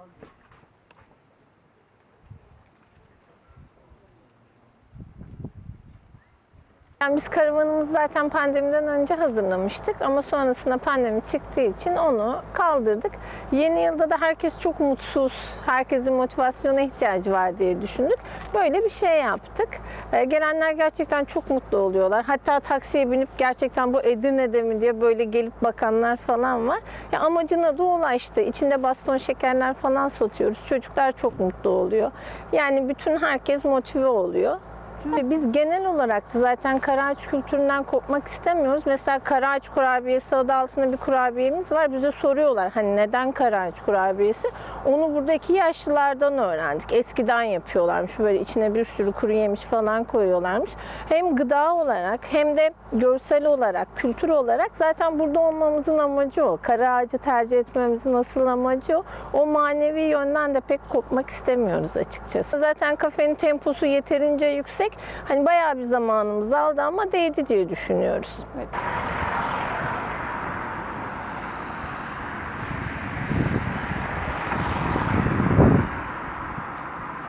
Thank you. Yani biz karavanımızı zaten pandemiden önce hazırlamıştık ama sonrasında pandemi çıktığı için onu kaldırdık. Yeni yılda da herkes çok mutsuz, herkesin motivasyona ihtiyacı var diye düşündük. Böyle bir şey yaptık. Ee, gelenler gerçekten çok mutlu oluyorlar. Hatta taksiye binip gerçekten bu Edirne'de mi diye böyle gelip bakanlar falan var. Ya amacına da ulaştı. İçinde baston şekerler falan satıyoruz. Çocuklar çok mutlu oluyor. Yani bütün herkes motive oluyor. Biz genel olarak da zaten karaağaç kültüründen kopmak istemiyoruz. Mesela karaağaç kurabiyesi adı altında bir kurabiyemiz var. Bize soruyorlar hani neden karaağaç kurabiyesi? Onu buradaki yaşlılardan öğrendik. Eskiden yapıyorlarmış. Böyle içine bir sürü kuru yemiş falan koyuyorlarmış. Hem gıda olarak hem de görsel olarak, kültür olarak zaten burada olmamızın amacı o. Karaağacı tercih etmemizin asıl amacı o. O manevi yönden de pek kopmak istemiyoruz açıkçası. Zaten kafenin temposu yeterince yüksek. Hani bayağı bir zamanımızı aldı ama değdi diye düşünüyoruz.